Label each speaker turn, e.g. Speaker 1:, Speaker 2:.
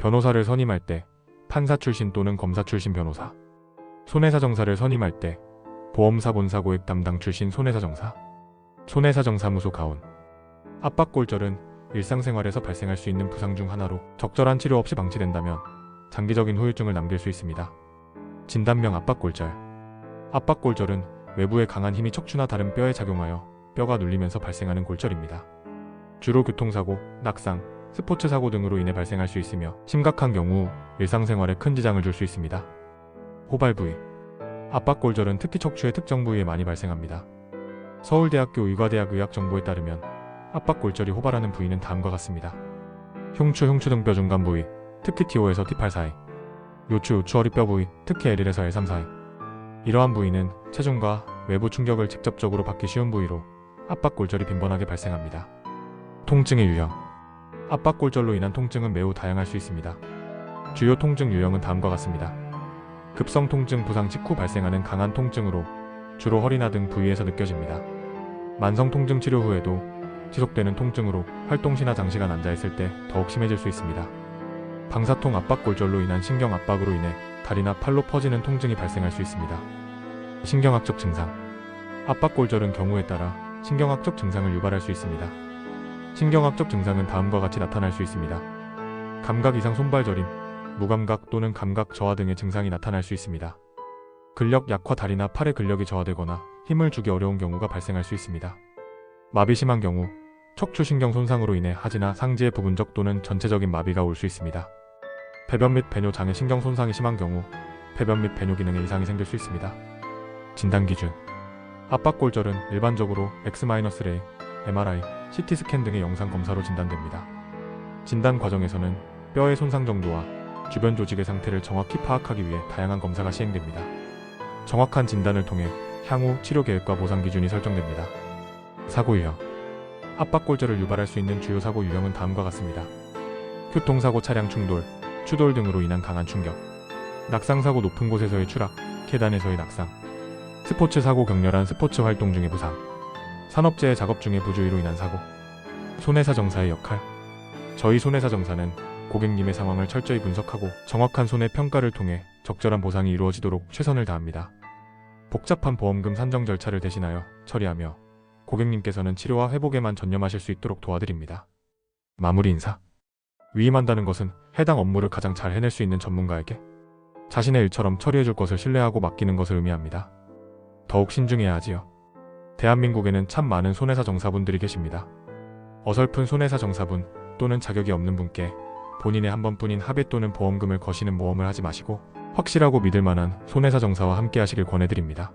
Speaker 1: 변호사를 선임할 때 판사 출신 또는 검사 출신 변호사, 손해사 정사를 선임할 때 보험사 본사 고액 담당 출신 손해사 정사, 손해사 정사무소 가온. 압박골절은 일상생활에서 발생할 수 있는 부상 중 하나로 적절한 치료 없이 방치된다면 장기적인 후유증을 남길 수 있습니다. 진단명 압박골절. 압박골절은 외부의 강한 힘이 척추나 다른 뼈에 작용하여 뼈가 눌리면서 발생하는 골절입니다. 주로 교통사고, 낙상, 스포츠 사고 등으로 인해 발생할 수 있으며 심각한 경우 일상생활에 큰 지장을 줄 수 있습니다. 호발 부위. 압박골절은 특히 척추의 특정 부위에 많이 발생합니다. 서울대학교 의과대학 의학정보에 따르면 압박골절이 호발하는 부위는 다음과 같습니다. 흉추, 흉추 등뼈 중간 부위, 특히 T5에서 T8 사이. 요추, 요추 허리뼈 부위, 특히 L1에서 L3 사이. 이러한 부위는 체중과 외부 충격을 직접적으로 받기 쉬운 부위로 압박골절이 빈번하게 발생합니다. 통증의 유형. 압박골절로 인한 통증은 매우 다양할 수 있습니다. 주요 통증 유형은 다음과 같습니다. 급성 통증 부상 직후 발생하는 강한 통증으로 주로 허리나 등 부위에서 느껴집니다. 만성 통증 치료 후에도 지속되는 통증으로 활동 시나 장시간 앉아 있을 때 더욱 심해질 수 있습니다. 방사통 압박 골절로 인한 신경 압박으로 인해 다리나 팔로 퍼지는 통증이 발생할 수 있습니다. 신경학적 증상. 압박 골절은 경우에 따라 신경학적 증상을 유발할 수 있습니다. 신경학적 증상은 다음과 같이 나타날 수 있습니다. 감각 이상 손발 저림, 무감각 또는 감각 저하 등의 증상이 나타날 수 있습니다. 근력 약화 다리나 팔의 근력이 저하되거나 힘을 주기 어려운 경우가 발생할 수 있습니다. 마비 심한 경우 척추신경 손상으로 인해 하지나 상지의 부분적 또는 전체적인 마비가 올 수 있습니다. 배변 및 배뇨 장애 신경 손상이 심한 경우 배변 및 배뇨 기능에 이상이 생길 수 있습니다. 진단 기준 압박골절은 일반적으로 X-ray, MRI, CT 스캔 등의 영상 검사로 진단됩니다. 진단 과정에서는 뼈의 손상 정도와 주변 조직의 상태를 정확히 파악하기 위해 다양한 검사가 시행됩니다. 정확한 진단을 통해 향후 치료 계획과 보상 기준이 설정됩니다. 사고 유형 압박골절을 유발할 수 있는 주요 사고 유형은 다음과 같습니다. 교통사고 차량 충돌, 추돌 등으로 인한 강한 충격, 낙상사고 높은 곳에서의 추락, 계단에서의 낙상, 스포츠 사고 격렬한 스포츠 활동 중의 부상, 산업재해 작업 중의 부주의로 인한 사고, 손해사 정사의 역할. 저희 손해사 정사는 고객님의 상황을 철저히 분석하고 정확한 손해 평가를 통해 적절한 보상이 이루어지도록 최선을 다합니다. 복잡한 보험금 산정 절차를 대신하여 처리하며 고객님께서는 치료와 회복에만 전념하실 수 있도록 도와드립니다. 마무리 인사. 위임한다는 것은 해당 업무를 가장 잘 해낼 수 있는 전문가에게 자신의 일처럼 처리해줄 것을 신뢰하고 맡기는 것을 의미합니다. 더욱 신중해야 하지요. 대한민국에는 참 많은 손해사 정사분들이 계십니다. 어설픈 손해사 정사분 또는 자격이 없는 분께 본인의 한 번뿐인 합의 또는 보험금을 거시는 모험을 하지 마시고 확실하고 믿을 만한 손해사 정사와 함께 하시길 권해드립니다.